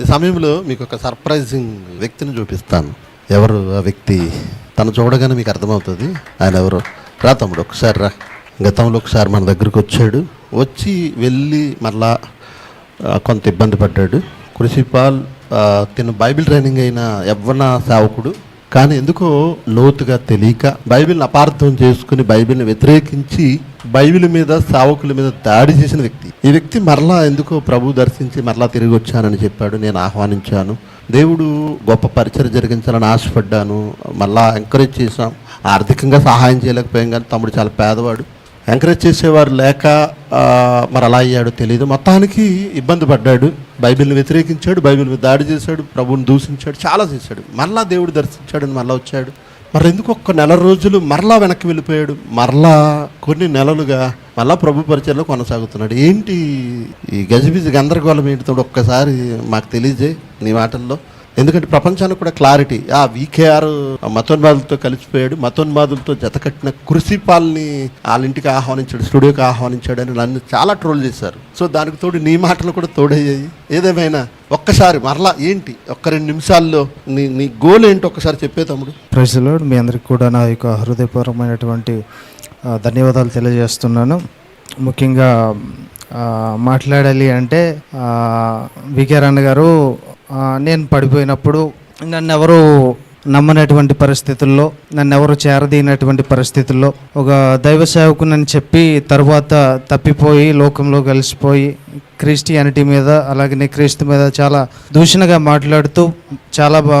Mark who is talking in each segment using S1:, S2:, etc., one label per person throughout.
S1: ఈ సమయంలో మీకు ఒక సర్ప్రైజింగ్ వ్యక్తిని చూపిస్తాను. ఎవరు ఆ వ్యక్తి? తను చూడగానే మీకు అర్థమవుతుంది. ఆయన ఎవరు? రా తమ్ముడు ఒకసారి రా. గతంలో ఒకసారి మన దగ్గరికి వచ్చాడు. వచ్చి వెళ్ళి మళ్ళా కొంత ఇబ్బంది పడ్డాడు. కృషిపాల్ తిను బైబిల్ ట్రైనింగ్ అయిన యవ్వన సేవకుడు. కానీ ఎందుకో లోతుగా తెలియక బైబిల్ని అపార్థం చేసుకుని బైబిల్ని వ్యతిరేకించి బైబిల్ మీద సావకుల మీద దాడి చేసిన వ్యక్తి. ఈ వ్యక్తి మరలా ఎందుకో ప్రభు దర్శించి మరలా తిరిగి వచ్చానని చెప్పాడు. నేను ఆహ్వానించాను. దేవుడు గొప్ప పరిచయం జరిగించాలని ఆశపడ్డాను. మళ్ళా ఎంకరేజ్ చేశాం. ఆర్థికంగా సహాయం చేయలేకపోయాం కానీ తమ్ముడు చాలా పేదవాడు. ఎంకరేజ్ చేసేవారు లేక మరి అలా అయ్యాడో తెలియదు మొత్తానికి ఇబ్బంది పడ్డాడు. బైబిల్ని వ్యతిరేకించాడు. బైబిల్ మీద దాడి చేశాడు. ప్రభువుని దూషించాడు. చాలా చేశాడు. మళ్ళా దేవుడు దర్శించాడు అని మళ్ళీ వచ్చాడు. మరి ఎందుకు ఒక్క నెల రోజులు మరలా వెనక్కి వెళ్ళిపోయాడు? మరలా కొన్ని నెలలుగా మళ్ళా ప్రభు పరిచయంలో కొనసాగుతున్నాడు. ఏంటి ఈ గజిబిజి గందరగోళం ఏంటితో ఒక్కసారి మాకు తెలియజేయి నీ మాటల్లో? ఎందుకంటే ప్రపంచానికి కూడా క్లారిటీ ఆ వికేఆర్ మతోన్మాదులతో కలిసిపోయాడు. మతోన్మాదులతో జతకట్టిన కృషిపాల్ని వాళ్ళ ఇంటికి ఆహ్వానించాడు స్టూడియోకి ఆహ్వానించాడు అని నన్ను చాలా ట్రోల్ చేశారు. సో దానికి తోడు నీ మాటలు కూడా తోడయ్యాయి. ఏదేమైనా ఒక్కసారి మరలా ఏంటి? ఒక్క రెండు నిమిషాల్లో నీ నీ గోల్ ఏంటి ఒక్కసారి చెప్పే తమ్ముడు.
S2: ప్రజలు మీ అందరికి కూడా నా యొక్క హృదయపూర్వమైనటువంటి ధన్యవాదాలు తెలియజేస్తున్నాను. ముఖ్యంగా మాట్లాడాలి అంటే వికే గారు నేను పడిపోయినప్పుడు నన్ను ఎవరు నమ్మనటువంటి పరిస్థితుల్లో నన్ను ఎవరు చేరదీనటువంటి పరిస్థితుల్లో ఒక దైవ సేవకునని చెప్పి తర్వాత తప్పిపోయి లోకంలో కలిసిపోయి క్రిస్టియానిటీ మీద అలాగనే క్రీస్తు మీద చాలా దూషణగా మాట్లాడుతూ చాలా బా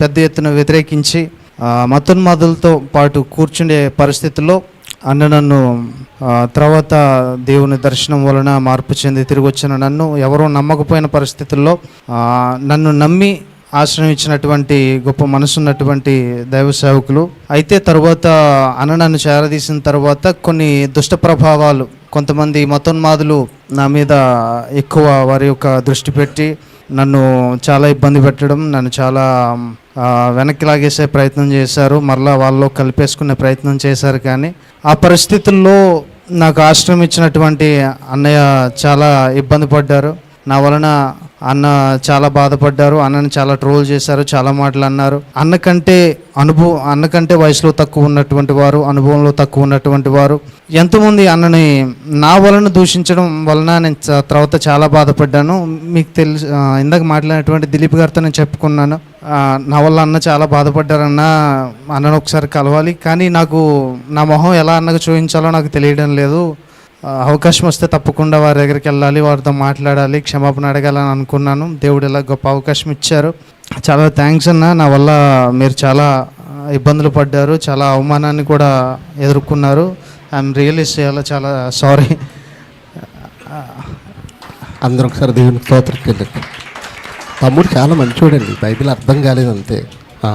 S2: పెద్ద ఎత్తున వ్యతిరేకించి ఆ, మతోన్మాదులతో పాటు కూర్చుండే పరిస్థితుల్లో అన్న నన్ను తర్వాత దేవుని దర్శనం వలన మార్పు చెంది తిరిగి వచ్చిన నన్ను ఎవరూ నమ్మకపోయిన పరిస్థితుల్లో నన్ను నమ్మి ఆశ్రయించినటువంటి గొప్ప గొప్ప మనసున్నటువంటి దైవ సేవకులు. అయితే తర్వాత అన్న నన్ను చేరదీసిన తర్వాత కొన్ని దుష్ట ప్రభావాలు కొంతమంది మతోన్మాదులు నా మీద ఎక్కువ వారి యొక్క దృష్టి పెట్టి నన్ను చాలా ఇబ్బంది పెట్టడం నన్ను చాలా వెనక్కి లాగేసే ప్రయత్నం చేశారు. మరలా వాళ్ళలో కలిపేసుకునే ప్రయత్నం చేశారు కానీ ఆ పరిస్థితుల్లో నాకు ఆశ్రయం ఇచ్చినటువంటి అన్నయ్య చాలా ఇబ్బంది పడ్డారు. నా వలన అన్న చాలా బాధపడ్డారు అన్నని చాలా ట్రోల్ చేశారు చాలా మాటలు అన్నారు. అన్న కంటే అనుభవం అన్న కంటే వయసులో తక్కువ ఉన్నటువంటి వారు అనుభవంలో తక్కువ ఉన్నటువంటి వారు. ఎంతోమంది అన్నని నా వలన దూషించడం వలన నేను తర్వాత చాలా బాధపడ్డాను. మీకు తెలుసు ఇందాక మాట్లాడినటువంటి దిలీప్ గారితో నేను చెప్పుకున్నాను. నా వల్ల అన్న చాలా బాధపడ్డారన్న అన్నను ఒకసారి కలవాలి. కానీ నాకు నా మొహం ఎలా అన్నకు చూపించాలో నాకు తెలియడం లేదు. అవకాశం వస్తే తప్పకుండా వారి దగ్గరికి వెళ్ళాలి వారితో మాట్లాడాలి క్షమాపణ అడగాలని అనుకున్నాను. దేవుడు ఇలా గొప్ప అవకాశం ఇచ్చారు. చాలా థ్యాంక్స్ అన్న. నా వల్ల మీరు చాలా ఇబ్బందులు పడ్డారు చాలా అవమానాన్ని కూడా ఎదుర్కొన్నారు. ఐఎమ్ రియల్లీ చేయాలి చాలా సారీ
S1: అందరం ఒకసారి దేవుని స్తోత్రం తమ్ముడు చాలా మంచివాడండి బైబిల్ అర్థం కాలేదంతే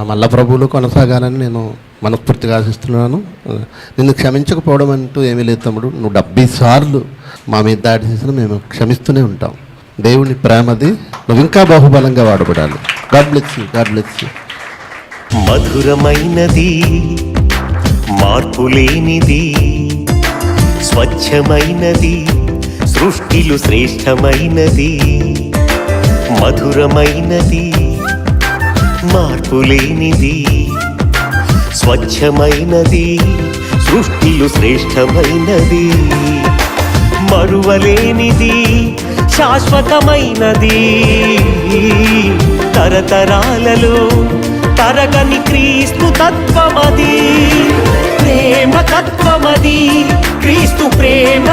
S1: మళ్ళా ప్రభువులు కొనసాగాలని నేను మనస్ఫూర్తిగా ఆశిస్తున్నాను. నిన్ను క్షమించకపోవడం అంటూ ఏమీ లేదు తమ్ముడు. నువ్వు డెబ్బై సార్లు మా మీద దాడి చేసిన మేము క్షమిస్తూనే ఉంటాం. దేవుని ప్రేమది నువ్వు ఇంకా బాహుబలంగా వాడబడాలి. God bless you God bless you.
S3: మధురమైనది మార్పులేనిది స్వచ్ఛమైనది సృష్టిలు శ్రేష్టమైనది మధురమైనది మార్పులేనిది. స్వచ్ఛమైనది సృష్టిలు శ్రేష్టమైనది మరువలేనిది శాశ్వతమైనది. తరతరాలలో తరగని క్రీస్తు తత్వమది ప్రేమ తత్వమది క్రీస్తు ప్రేమ